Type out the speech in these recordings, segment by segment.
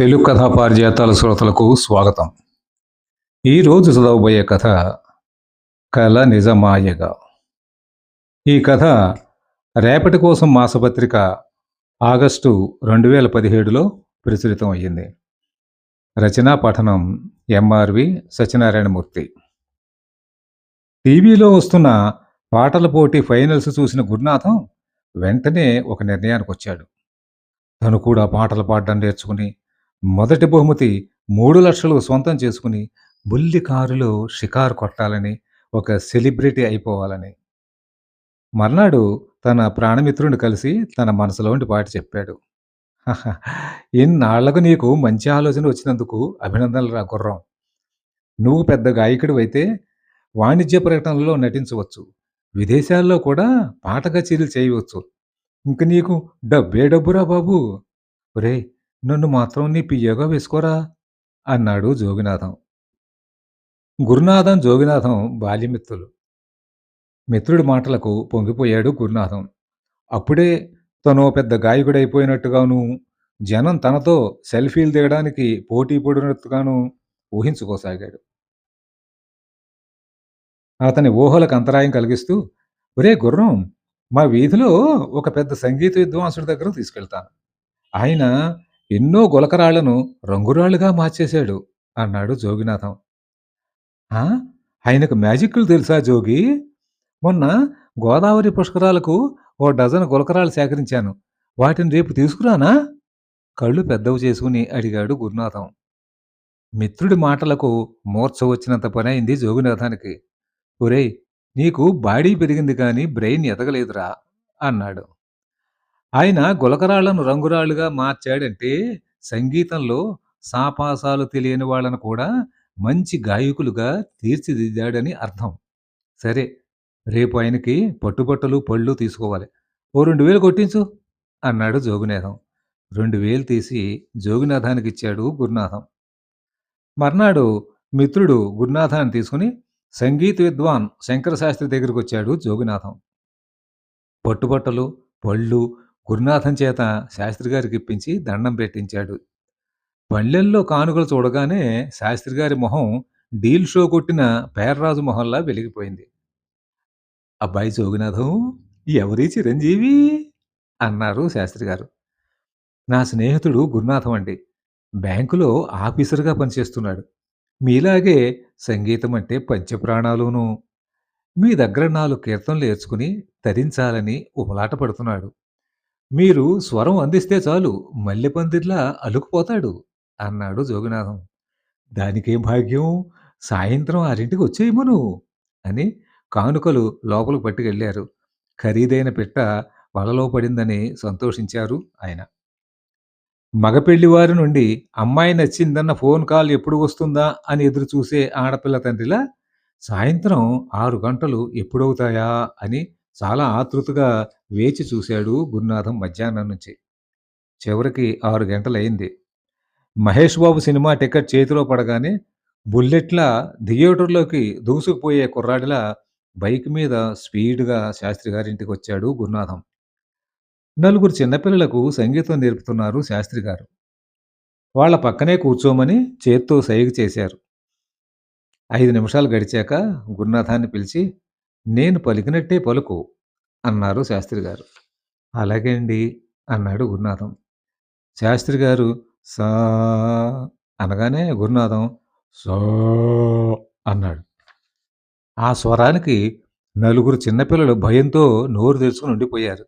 తెలుగు కథా పారిజాతాల శ్రోతలకు స్వాగతం. ఈరోజు చదవబోయే కథ కల నిజమాయగా. ఈ కథ రేపటి కోసం మాసపత్రిక ఆగస్టు రెండు వేల పదిహేడులో ప్రచురితం అయ్యింది. రచనా పఠనం ఎంఆర్వి సత్యనారాయణమూర్తి. టీవీలో వస్తున్న పాటల పోటీ ఫైనల్స్ చూసిన గురునాథం వెంటనే ఒక నిర్ణయానికి వచ్చాడు తను కూడా పాటలు పాడడం నేర్చుకుని మొదటి బహుమతి మూడు లక్షలు సొంతం చేసుకుని బుల్లి కారులో షికారు కొట్టాలని ఒక సెలబ్రిటీ అయిపోవాలని. మర్నాడు తన ప్రాణమిత్రుని కలిసి తన మనసులోని పాట చెప్పాడు. ఇన్నాళ్ళకు నీకు మంచి ఆలోచన వచ్చినందుకు అభినందనలు రా గుర్రం. నువ్వు పెద్ద గాయకుడు అయితే వాణిజ్య ప్రకటనలో నటించవచ్చు. విదేశాల్లో కూడా పాట కచేరీలు చేయవచ్చు. ఇంక నీకు డబ్బే డబ్బురా బాబు. ఒరేయ్ నన్ను మాత్రం నీ పియ్యగా వేసుకోరా? అన్నాడు జోగినాథం. గురునాథం జోగినాథం బాల్యమిత్రులు. మిత్రుడి మాటలకు పొంగిపోయాడు గురునాథం. అప్పుడే తను పెద్ద గాయకుడైపోయినట్టుగాను జనం తనతో సెల్ఫీలు దిగడానికి పోటీ పడినట్టుగాను ఊహించుకోసాగాడు. అతని ఊహలకు అంతరాయం కలిగిస్తూ ఒరే గుర్రం మా వీధిలో ఒక పెద్ద సంగీత విద్వాంసుడి దగ్గర తీసుకెళ్తాను. ఆయన ఎన్నో గులకరాళ్ళను రంగురాళ్ళుగా మార్చేశాడు అన్నాడు జోగినాథం. "ఆ? ఆయనకు మ్యాజిక్లు తెలుసా జోగి? మొన్న గోదావరి పుష్కరాలకు ఓ డజన్ గులకరాలు సేకరించాను. వాటిని రేపు తీసుకురానా? కళ్ళు పెద్దవి చేసుకుని అడిగాడు గురునాథం. మిత్రుడి మాటలకు మూర్ఛ వచ్చినంత పని అయింది జోగినాథానికి. ఒరేయ్ నీకు బాడీ పెరిగింది కానీ బ్రెయిన్ ఎదగలేదురా అన్నాడు. ఆయన గులకరాళ్ళను రంగురాళ్ళుగా మార్చాడంటే సంగీతంలో సాపాసాలు తెలియని వాళ్ళను కూడా మంచి గాయకులుగా తీర్చిదిద్దాడని అర్థం. సరే రేపు ఆయనకి పట్టుబట్టలు పళ్ళు తీసుకోవాలి. ఓ రెండు వేలు కొట్టించు అన్నాడు జోగునాథం. రెండు వేలు తీసి జోగినాథానికి ఇచ్చాడు గురునాథం. మర్నాడు మిత్రుడు గురునాథాన్ని తీసుకుని సంగీత విద్వాన్ శంకర శాస్త్రి దగ్గరికి వచ్చాడు జోగినాథం. పట్టుబట్టలు పళ్ళు గురునాథం చేత శాస్త్రి గారికి ఇప్పించి దండం పెట్టించాడు. పళ్ళెల్లో కానుకలు చూడగానే శాస్త్రి గారి మొహం డీల్ షో కొట్టిన పేర్రాజు మొహంలా వెలిగిపోయింది. అబ్బాయి జోగినాథం ఎవరి చిరంజీవి? అన్నారు శాస్త్రి గారు. నా స్నేహితుడు గురునాథం అండి. బ్యాంకులో ఆఫీసర్గా పనిచేస్తున్నాడు. మీలాగే సంగీతం అంటే పంచప్రాణాలును. మీ దగ్గర నాలుగు కీర్తనలు నేర్చుకుని తరించాలని ఉపలాట పడుతున్నాడు మీరు స్వరం అందిస్తే చాలు మల్లెపందిర్లా అలుకుపోతాడు అన్నాడు జోగినాథం. దానికేం భాగ్యం సాయంత్రం ఆరింటికి వచ్చేయమను అని కానుకలు లోపలికి పట్టుకెళ్ళారు. ఖరీదైన పిట్ట వలలో పడిందని సంతోషించారు ఆయన. మగపెళ్ళివారి నుండి అమ్మాయి నచ్చిందన్న ఫోన్ కాల్ ఎప్పుడు వస్తుందా అని ఎదురు చూసే ఆడపిల్ల తండ్రిలా సాయంత్రం ఆరు గంటలు ఎప్పుడవుతాయా అని చాలా ఆతృతగా వేచి చూశాడు గురునాథం మధ్యాహ్నం నుంచి. చివరికి ఆరు గంటలయింది మహేష్ బాబు సినిమా టికెట్ చేతిలో పడగానే బుల్లెట్లా థియేటర్లోకి దూసుకుపోయే కుర్రాడిలా బైక్ మీద స్పీడ్గా శాస్త్రి గారింటికి వచ్చాడు గురునాథం. నలుగురు చిన్నపిల్లలకు సంగీతం నేర్పుతున్నారు శాస్త్రి గారు. వాళ్ళ పక్కనే కూర్చోమని చేత్తో సైగ చేశారు. ఐదు నిమిషాలు గడిచాక గురునాథాన్ని పిలిచి నేను పలికినట్టే పలుకు. అన్నారు శాస్త్రి గారు. అలాగే అండి అన్నాడు గురునాథం. శాస్త్రి గారు సా అనగానే గురునాథం సో అన్నాడు. ఆ స్వరానికి నలుగురు చిన్నపిల్లలు భయంతో నోరు తెరుచుకుని ఉండిపోయారు.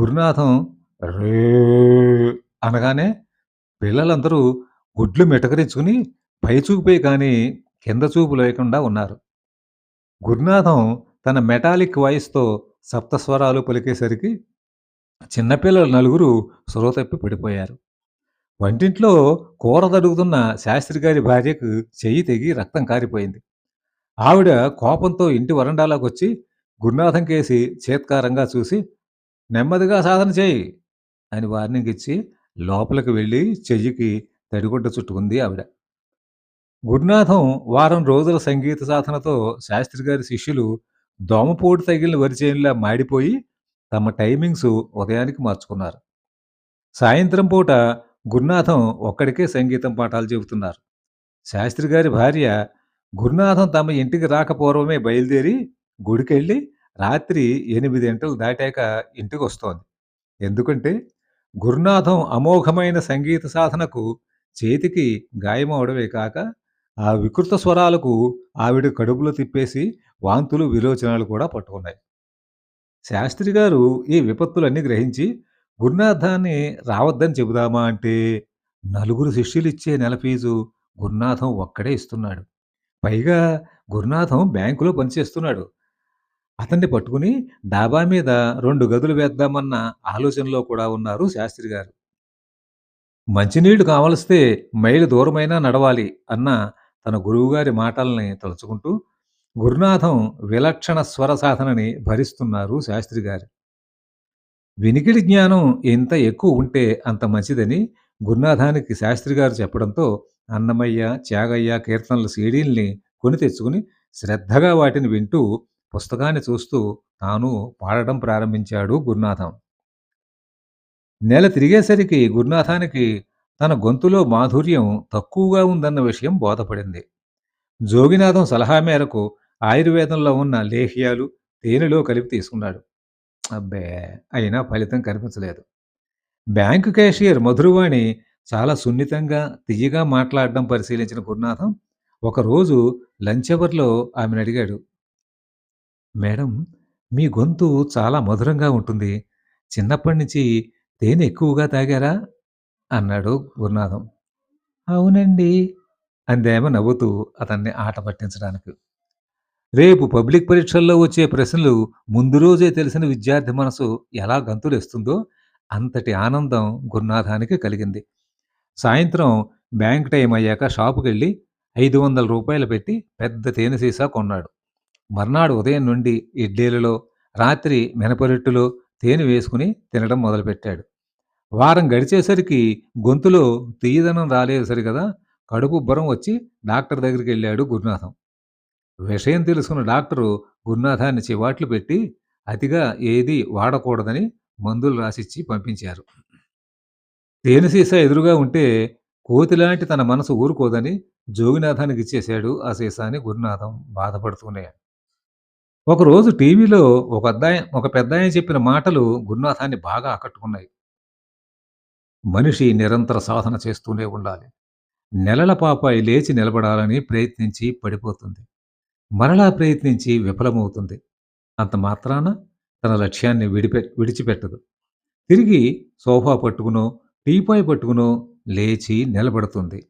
గురునాథం రే అనగానే పిల్లలందరూ గుడ్లు మెటకరించుకుని పై చూపే కానీ కింద చూపు లేకుండా ఉన్నారు. గురునాథం తన మెటాలిక్ వాయిస్తో సప్తస్వరాలు పలికేసరికి చిన్నపిల్లలు నలుగురు సురవతప్పి పడిపోయారు. వంటింట్లో కూర తడుగుతున్న శాస్త్రి గారి భార్యకు చెయ్యి తెగి రక్తం కారిపోయింది. ఆవిడ కోపంతో ఇంటి వరండాలోకి వచ్చి గురునాథం కేసి చేత్కారంగా చూసి నెమ్మదిగా సాధన చేయి అని వార్నింగ్ ఇచ్చి లోపలికి వెళ్ళి చెయ్యికి తడిగుడ్డ చుట్టుకుంది ఆవిడ. గురునాథం వారం రోజుల సంగీత సాధనతో శాస్త్రి గారి శిష్యులు దోమపోటు తగిలిన వరిచేనులా మాడిపోయి తమ టైమింగ్స్ ఉదయానికి మార్చుకున్నారు సాయంత్రం పూట గురునాథం ఒక్కడికే సంగీతం పాఠాలు చెబుతున్నారు. శాస్త్రి గారి భార్య గురునాథం తమ ఇంటికి రాక పూర్వమే బయలుదేరి గుడికెళ్ళి రాత్రి ఎనిమిది గంటలు దాటాక ఇంటికొస్తోంది. ఎందుకంటే గురునాథం అమోఘమైన సంగీత సాధనకు చేతికి గాయమవడమే కాక, ఆ వికృత స్వరాలకు ఆవిడ కడుపులో తిప్పేసి వాంతులు, విలోచనలు కూడా పట్టుకున్నాయి. శాస్త్రి గారు ఈ విపత్తులన్నీ గ్రహించి గురునాథాన్ని రావద్దని చెబుదామా అంటే, నలుగురు శిష్యులు ఇచ్చే నెల ఫీజు గురునాథం ఒక్కడే ఇస్తున్నాడు. పైగా గురునాథం బ్యాంకులో పనిచేస్తున్నాడు. అతన్ని పట్టుకుని డాబా మీద రెండు గదులు వేద్దామన్న ఆలోచనలో కూడా ఉన్నారు శాస్త్రి గారు. మంచినీళ్ళు కావలిస్తే మైలు దూరమైనా నడవాలి అన్న తన గురువుగారి మాటల్ని తలుచుకుంటూ, గురునాథం విలక్షణ స్వర సాధనని భరిస్తున్నారు శాస్త్రి గారు. వినికిడి జ్ఞానం ఎంత ఎక్కువ ఉంటే అంత మంచిదని గురునాథానికి శాస్త్రి గారు చెప్పడంతో అన్నమయ్య, త్యాగయ్య కీర్తనల సీడీల్ని కొని తెచ్చుకుని శ్రద్ధగా వాటిని వింటూ, పుస్తకాన్ని చూస్తూ తాను పాడడం ప్రారంభించాడు గురునాథం. నెల తిరిగేసరికి గురునాథానికి తన గొంతులో మాధుర్యం తక్కువగా ఉందన్న విషయం బోధపడింది. జోగినాథం సలహా మేరకు ఆయుర్వేదంలో ఉన్న లేహ్యాలు తేనెలో కలిపి తీసుకున్నాడు. అబ్బే! అయినా ఫలితం కనిపించలేదు. బ్యాంకు క్యాషియర్ మధురవాణి చాలా సున్నితంగా, తియ్యగా మాట్లాడడం పరిశీలించిన గురునాథం ఒకరోజు లంచ్ అవర్‌లో ఆమెనడిగాడు. మేడం మీ గొంతు చాలా మధురంగా ఉంటుంది. చిన్నప్పటి నుంచి తేనె ఎక్కువగా తాగారా? అన్నాడు గురునాథం. అవునండి. అందామె నవ్వుతూ అతన్ని ఆట పట్టించడానికి. రేపు పబ్లిక్ పరీక్షల్లో వచ్చే ప్రశ్నలు ముందు రోజే తెలిసిన విద్యార్థి మనసు ఎలా గంతులేస్తుందో అంతటి ఆనందం గురునాథానికి కలిగింది. సాయంత్రం బ్యాంక్ టైం అయ్యాక షాపుకెళ్ళి రూ. 500 పెట్టి పెద్ద తేనె సీసా కొన్నాడు. మర్నాడు ఉదయం నుండి ఇడ్లీలలో, రాత్రి మినపరొట్టెలో తేనె వేసుకుని తినడం మొదలుపెట్టాడు. వారం గడిచేసరికి గొంతులో తియ్యదనం రాలేదు కడుపు కడుపుబ్బరం వచ్చి డాక్టర్ దగ్గరికి వెళ్ళాడు గురునాథం. విషయం తెలుసుకున్న డాక్టరు గురునాథాన్ని చివాట్లు పెట్టి అతిగా ఏది వాడకూడదని మందులు రాసిచ్చి పంపించారు. తేనె సీసా ఎదురుగా ఉంటే కోతిలాంటి తన మనసు ఊరుకోదని జోగినాథానికి ఇచ్చేశాడు ఆ సీసాని గురునాథం బాధపడుతూనే. ఒకరోజు టీవీలో ఒక ఒకద్దాయ ఒక పెద్దాయన చెప్పిన మాటలు గురునాథాన్ని బాగా ఆకట్టుకున్నాయి. మనిషి నిరంతర సాధన చేస్తూనే ఉండాలి. నెలల పాపాయి లేచి నిలబడాలని ప్రయత్నించి పడిపోతుంది. మరలా ప్రయత్నించి విఫలమవుతుంది. అంత మాత్రాన తన లక్ష్యాన్ని విడిపె విడిచిపెట్టదు. తిరిగి సోఫా పట్టుకునో, టీపాయ్ పట్టుకునో లేచి నిలబడుతుంది.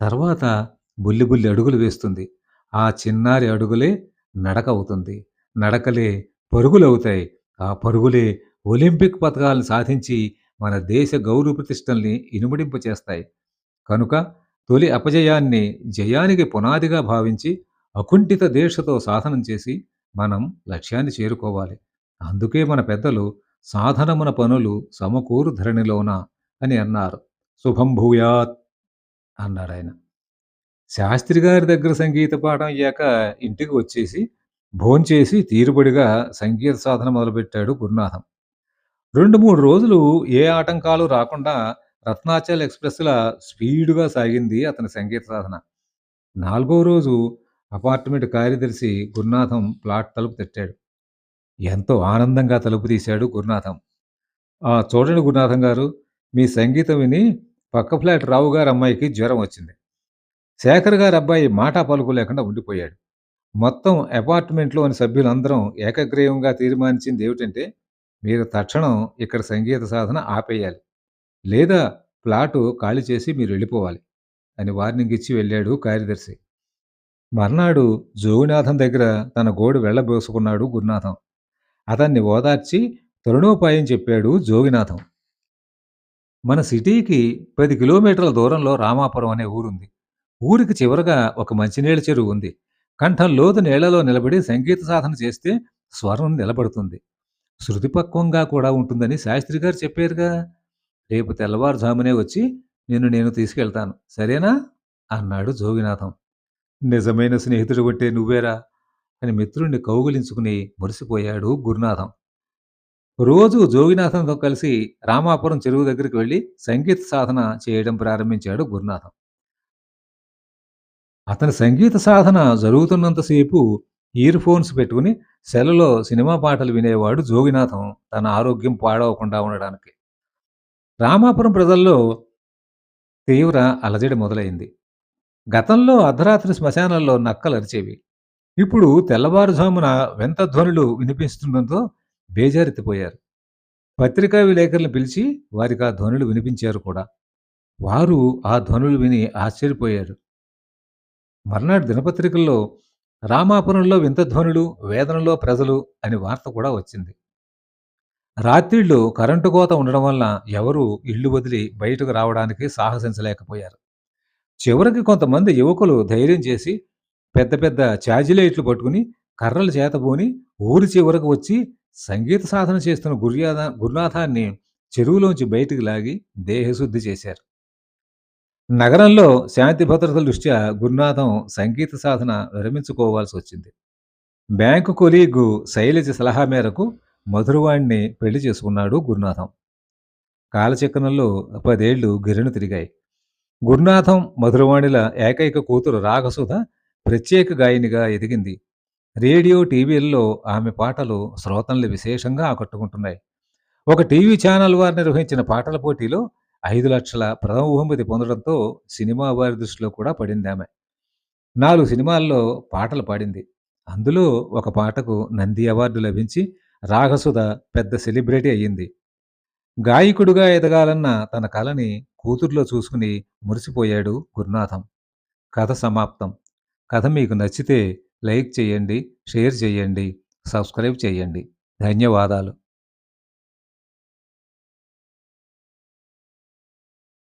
తర్వాత బుల్లి బుల్లి అడుగులు వేస్తుంది. ఆ చిన్నారి అడుగులే నడక అవుతుంది. నడకలే పరుగులవుతాయి. ఆ పరుగులే ఒలింపిక్ పథకాలను సాధించి మన దేశ గౌరవ ప్రతిష్టల్ని ఇనుమడింప చేస్తాయి. కనుక తొలి అపజయాన్ని జయానికి పునాదిగా భావించి అకుంఠిత దీక్షతో సాధనం చేసి మనం లక్ష్యాన్ని చేరుకోవాలి. అందుకే మన పెద్దలు సాధనమున పనులు సమకూరు ధరణిలోన అని అన్నారు. శుభం భూయాత్ అన్నాడాయన. శాస్త్రి గారి దగ్గర సంగీత పాఠం అయ్యాక ఇంటికి వచ్చేసి భోంచేసి తీరుబడిగా సంగీత సాధన మొదలుపెట్టాడు గురునాథం. 2, 3 రోజులు ఏ ఆటంకాలు రాకుండా రత్నాచల్ ఎక్స్‌ప్రెస్‌లా స్పీడ్గా సాగింది అతని సంగీత సాధన. నాలుగో రోజు అపార్ట్‌మెంట్ కార్యదర్శి గురునాథం ప్లాట్ తలుపు తట్టాడు. ఎంతో ఆనందంగా తలుపు తీశాడు గురునాథం. ఆ! చూడండి గురునాథం గారు మీ సంగీతం విని పక్క ఫ్లాట్ రావు గారు అమ్మాయికి జ్వరం వచ్చింది. శేఖర్ గారి అబ్బాయి మాటా పలుకు లేకుండా ఉండిపోయాడు. మొత్తం అపార్ట్‌మెంట్‌లోని సభ్యులందరం ఏకగ్రీవంగా తీర్మానించిందేమిటంటే మీరు తక్షణం ఇక్కడ సంగీత సాధన ఆపేయాలి. లేదా ప్లాటు ఖాళీ చేసి మీరు వెళ్ళిపోవాలి అని వార్నింగ్ ఇచ్చి వెళ్ళాడు కార్యదర్శి. మర్నాడు జోగినాథం దగ్గర తన గోడు వెళ్ళబోసుకున్నాడు గురునాథం. అతన్ని ఓదార్చి తరుణోపాయం చెప్పాడు జోగినాథం. మన సిటీకి పది కిలోమీటర్ల దూరంలో రామాపురం అనే ఊరుంది. ఊరికి చివరగా ఒక మంచినీళ్ళ చెరువు ఉంది. కంఠం లోతు నీళ్ళలో నిలబడి సంగీత సాధన చేస్తే స్వరం నిలబడుతుంది. శృతిపక్వంగా కూడా ఉంటుందని శాస్త్రి గారు చెప్పారుగా. రేపు తెల్లవారుజామునే వచ్చి నిన్ను నేను తీసుకెళ్తాను. సరేనా? అన్నాడు జోగినాథం. నిజమైన స్నేహితుడు కొట్టే నువ్వేరా అని మిత్రుణ్ణి కౌగులించుకుని మురిసిపోయాడు గురునాథం. రోజు జోగినాథంతో కలిసి రామాపురం చెరువు దగ్గరికి వెళ్ళి సంగీత సాధన చేయడం ప్రారంభించాడు గురునాథం. అతని సంగీత సాధన జరుగుతున్నంతసేపు ఇయర్ ఫోన్స్ పెట్టుకుని సెలలో సినిమా పాటలు వినేవాడు జోగినాథం తన ఆరోగ్యం పాడవకుండా ఉండడానికి. రామాపురం ప్రజల్లో తీవ్ర అలజడి మొదలైంది. గతంలో అర్ధరాత్రి శ్మశానాల్లో నక్కలరిచేవి. ఇప్పుడు తెల్లవారుజామున వింత ధ్వనులు వినిపిస్తుండటంతో బేజారెత్తిపోయారు. పత్రికా విలేకరులను పిలిచి వారికి ఆ ధ్వనులు వినిపించారు కూడా. వారు ఆ ధ్వనులు విని ఆశ్చర్యపోయారు. మర్నాడు దినపత్రికల్లో రామాపురంలో వింత ధ్వనులు, వేదనలో ప్రజలు అని వార్త కూడా వచ్చింది. రాత్రిళ్ళు కరెంటు కోత ఉండడం వల్ల ఎవరూ ఇళ్ళు వదిలి బయటకు రావడానికి సాహసించలేకపోయారు. చివరికి కొంతమంది యువకులు ధైర్యం చేసి పెద్ద పెద్ద ఛార్జిలైట్లు పట్టుకుని కర్రలు చేతబూని ఊరి చివరకు వచ్చి సంగీత సాధన చేస్తున్న గుర్యాదా గురునాథాన్ని చెరువులోంచి బయటికి లాగి దేహశుద్ధి చేశారు. నగరంలో శాంతి భద్రతల దృష్ట్యా గురునాథం సంగీత సాధన విరమించుకోవాల్సి వచ్చింది. బ్యాంకు కొలీగు శైలజ సలహా మేరకు మధురవాణ్ణి పెళ్ళి చేసుకున్నాడు గురునాథం. కాలచక్రంలో పదేళ్ళు గిరిను తిరిగాయి. గురునాథం, మధురవాణిల ఏకైక కూతురు రాగసుధ ప్రత్యేక గాయనిగా ఎదిగింది. రేడియో, టీవీల్లో ఆమె పాటలు శ్రోతల్ని విశేషంగా ఆకట్టుకుంటున్నాయి. ఒక టీవీ ఛానల్ వారు నిర్వహించిన పాటల పోటీలో ఐదు లక్షల ప్రథమ బహుమతి పొందడంతో సినిమా వారి దృష్టిలో కూడా పడింది ఆమె నాలుగు సినిమాల్లో పాటలు పాడింది. అందులో ఒక పాటకు నంది అవార్డు లభించి రాగసుధ పెద్ద సెలబ్రిటీ అయ్యింది. గాయకుడిగా ఎదగాలన్న తన కలని కూతుర్లో చూసుకుని మురిసిపోయాడు గురునాథం. కథ సమాప్తం. కథ మీకు నచ్చితే లైక్ చేయండి, షేర్ చేయండి, సబ్స్క్రైబ్ చేయండి. ధన్యవాదాలు.